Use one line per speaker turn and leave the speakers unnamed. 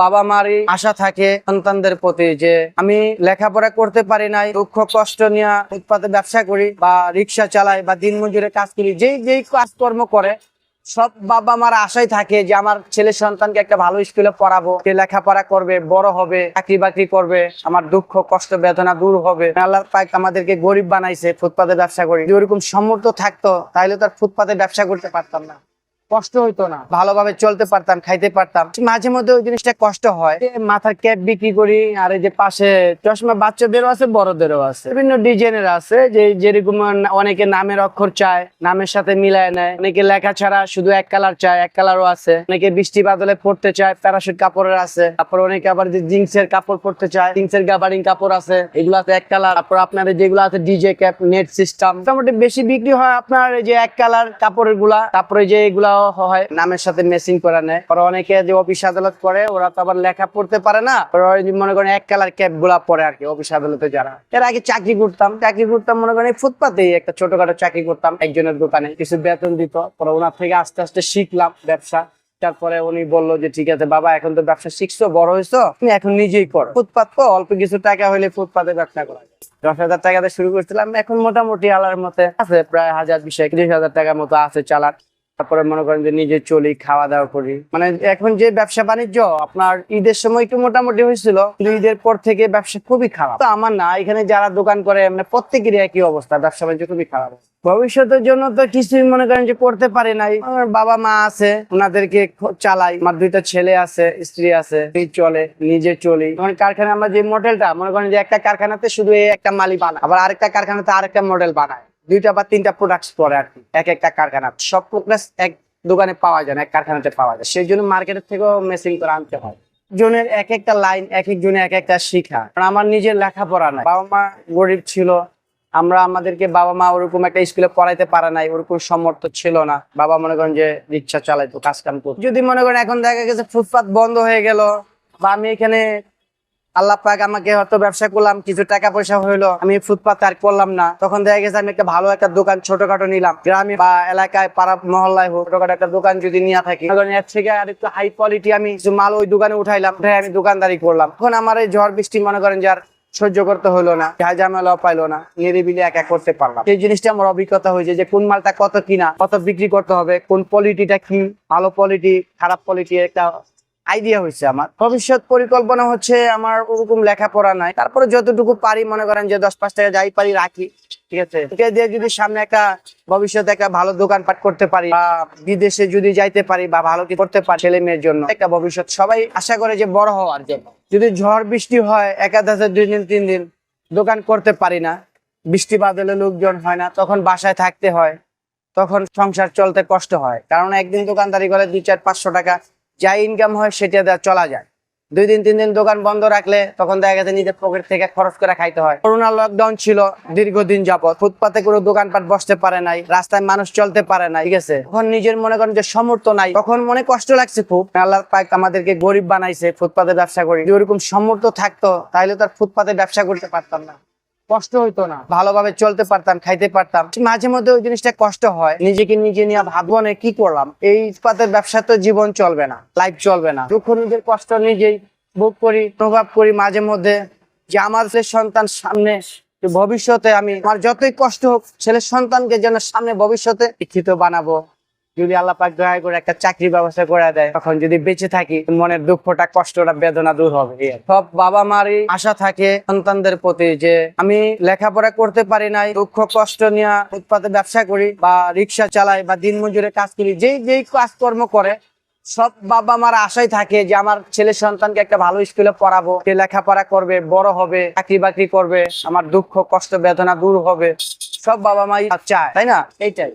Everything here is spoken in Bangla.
বাবা মারই আশা থাকে সন্তানদের প্রতি যে আমি লেখাপড়া করতে পারি নাই, দুঃখ, কষ্ট নিয়ে ফুটপাতে ব্যবসা করি বা রিক্সা চালাই বা দিনমজুরে কাজ করি, যেই যেই কাজকর্ম করে, সব বাবা মার আশাই থাকে যে আমার ছেলে সন্তানকে একটা ভালো স্কুলে পড়াবো। সে লেখাপড়া করবে, বড় হবে, চাকরি বাকরি করবে, আমার দুঃখ, কষ্ট, বেদনা দূর হবে। আল্লাহ পাক আমাদেরকে গরিব বানাইছে, ফুটপাতে ব্যবসা করি। যদি ওরকম সমর্থ থাকতো, তাহলে তো আর ফুটপাতে ব্যবসা করতে পারতাম না। কষ্ট হইতো না। ভালোভাবে চলতে পারতাম খাইতে পারতাম। মাঝে মধ্যে ওই জিনিসটা কষ্ট হয়। মাথার ক্যাপ বিক্রি করি আর এই যে পাশে চশমা বাচ্চাদেরও আছে বড়দেরও আছে। বিভিন্ন ডিজাইনের আছে যে যেরকম অনেকে নামের অক্ষর চায় নামের সাথে মিলায় নেয়। অনেকে লেখা ছাড়া শুধু এক কালার চায় এক কালারও আছে। অনেকে বৃষ্টি বাদলে পড়তে চায় প্যারাশুট কাপড়ের আছে। তারপর অনেকে আবার যে জিন্সের কাপড় পড়তে চায় জিন্সের গাবারিং কাপড় আছে এগুলো আছে এক কালার। তারপর আপনাদের যেগুলো আছে ডিজে ক্যাপ নেট সিস্টেম। মোটামুটি বেশি বিক্রি হয় আপনার এই যে এক কালার কাপড়েরগুলা তারপরে যে এগুলা হয়। নামের সাথে মেসিং করে নেয়। ওরা অনেকে যে অফিস আদালত করে, ওরা তো আবার লেখা পড়তে পারে না। মনে করেন এক কালার ক্যাপগুলা পরে আর কি অফিস আদালতে যারা। এর আগে চাকরি করতাম। চাকরি করতাম মনে করেন একটা ছোটখাটো চাকরি করতাম একজনের দোকানে। কিছু বেতন দিত। পরে ওনার থেকে আস্তে আস্তে শিখলাম ব্যবসা। তারপরে উনি বলল যে, ঠিক আছে বাবা, এখন তো ব্যবসা শিখছো, বড় হয়েছো। তুমি এখন নিজেই করো। ফুটপাত তো, অল্প কিছু টাকা হলে ফুটপাতে ব্যবসা করা দশ হাজার টাকাতে শুরু করছিলাম। এখন মোটামুটি আলার মতে আছে, প্রায় হাজার বিশ ত্রিশ হাজার টাকার মতো আছে চালান। তারপরে মনে করেন যে নিজে চলি খাওয়া দাওয়া করি। মানে এখন যে ব্যবসা বাণিজ্য, আপনার ঈদের সময় একটু মোটামুটি হয়েছিল, কিন্তু ঈদের পর থেকে ব্যবসা খুবই খারাপ। তো আমার না, এখানে যারা দোকান করে মানে প্রত্যেকেরই একই অবস্থা, ব্যবসা বাণিজ্য খুবই খারাপ। ভবিষ্যতের জন্য তো কিছুই মনে করেন যে করতে পারি নাই। আমার বাবা মা আছে, ওনাদেরকে চালাই। আমার দুইটা ছেলে আছে, স্ত্রী আছে চলে, নিজে চলি। মানে কারখানা আমরা যে মডেলটা মনে করেন যে একটা কারখানাতে শুধু একটা মালি বানায়, আবার আরেকটা কারখানাতে আরেকটা মডেল বানায়। দুইটা বা তিনটা প্রোডাক্টস পরে আর এক একটা কারখানা। সব প্রোডাক্টস এক দোকানে পাওয়া যায় না, এক কারখানাতে পাওয়া যায়। সেই জন্য মার্কেটের থেকেও মেসিং করে আনতে হয়। জনের এক একটা লাইন এক একজনে এক একটা শিখা। আমার নিজের লেখাপড়া নাই। বাবা মা গরিব ছিল। আমরা আমাদেরকে বাবা মা ওরকম একটা স্কুলে পড়াইতে পারে নাই, ওরকম সমর্থ ছিল না। বাবা মনে করেন যে, রিক্সা চালাইতো কাজ কাম করতো। যদি মনে করেন এখন দেখা গেছে, ফুটপাত বন্ধ হয়ে গেল, বা আমি এখানে আল্লাহ পাক আমাকে হয়তো ব্যবসা করলাম, কিছু টাকা পয়সা হইল, আমি ফুটপাত আর করলাম না। তখন দেখা গেছে আমি একটা ভালো একটা দোকান ছোটখাটো নিলাম। গ্রামে বা এলাকায়, পাড়া মহল্লায় হোক, ছোটখাটো একটা দোকান যদি নিয়ে থাকি। এর থেকে আর একটু হাই কোয়ালিটি আমি কিছু মাল ওই দোকানে উঠাইলাম, উঠাই আমি দোকানদারি করলাম। তখন আমার এই ঝড় বৃষ্টি মনে করেন যার সহ্য করতে হলো না, যা পাইলো না, নিরিবিলি একা করতে পারলাম। এই জিনিসটা আমার অভিজ্ঞতা হয়েছে যে কোন মালটা কত কিনা, কত বিক্রি করতে হবে, কোন কোয়ালিটিটা কি, ভালো কোয়ালিটি খারাপ কোয়ালিটি একটা আইডিয়া হয়েছে আমার। ভবিষ্যৎ পরিকল্পনা হচ্ছে আমার ওরকম লেখাপড়া নাই। তারপরে যতটুকু পারি মনে করেন যে দশ পাঁচ টাকা যাই পারি রাখি, ঠিক আছে? এটা দিয়ে যদি সামনে একটা ভবিষ্যতে একটা ভালো দোকানপাট করতে পারি বা বিদেশে যদি যাইতে পারি বা ভালো কিছু করতে পারি ছেলে মেয়ের জন্য, একটা ভবিষ্যৎ। সবাই আশা করে যে বড় হওয়ার জন্য। যদি ঝড় বৃষ্টি হয় একাধারে দুই দিন, তিন দিন দোকান করতে পারি না, বৃষ্টি বাদলে লোকজন হয় না, তখন বাসায় থাকতে হয়, তখন সংসার চলতে কষ্ট হয়। কারণ একদিন দোকানদারি করে দুই চার পাঁচশো টাকা যা ইনকাম হয় সেটা দেওয়া চলা যায়। দুই দিন, তিন দিন দোকান বন্ধ রাখলে তখন দেখা গেছে নিজের পকেট থেকে খরচ করে খাইতে হয়। করোনা লকডাউন ছিল দীর্ঘদিন যাবত ফুটপাতে কোনো দোকানপাট বসতে পারে নাই, রাস্তায় মানুষ চলতে পারে না ঠিক আছে? তখন নিজের মনে করেন যে সমর্থ নাই, তখন মনে কষ্ট লাগছে খুব। আল্লাহ পাক আমাদেরকে গরিব বানাইছে, ফুটপাতে ব্যবসা করি। যদি ওরকম সমর্থ থাকতো, তাহলে তো আর ফুটপাতে ব্যবসা করতে পারতাম না। কষ্ট হইতো না। ভালোভাবে চলতে পারতাম, খাইতে পারতাম। মাঝে মধ্যে ওই জিনিসটা কষ্ট হয়। নিজেকে নিজে নিয়ে ভাববো না কি করলাম? এই ইস্পাতের ব্যবসা তো জীবন চলবে না লাইফ চলবে না। দুঃখ নিজের কষ্ট নিজেই ভোগ করি প্রভাব করি মাঝে মধ্যে যে আমার সন্তান সামনে ভবিষ্যতে আমি, আমার যতই কষ্ট হোক, ছেলের সন্তানকে যেন সামনে ভবিষ্যতে শিক্ষিত বানাবো। যদি আল্লাহ পাক দয়া করে একটা চাকরির ব্যবস্থা করে দেয়, তখন যদি বেঁচে থাকি, মনের দুঃখটা, কষ্টটা, বেদনা দূর হবে। সব বাবা মারই আশা থাকে সন্তানদের প্রতি যে, আমি লেখাপড়া করতে পারি নাই, দুঃখ, কষ্ট নিয়ে ফুটপাতে ব্যবসা করি বা রিক্সা চালাই বা দিনমজুরে কাজ করি, যেই যেই কাজকর্ম করে, সব বাবা মার আশাই থাকে যে, আমার ছেলে সন্তানকে একটা ভালো স্কুলে পড়াবো, সে লেখাপড়া করবে, বড় হবে, চাকরি বাকরি করবে, আমার দুঃখ, কষ্ট, বেদনা দূর হবে, সব বাবা মাই চায়, তাই না? এইটাই।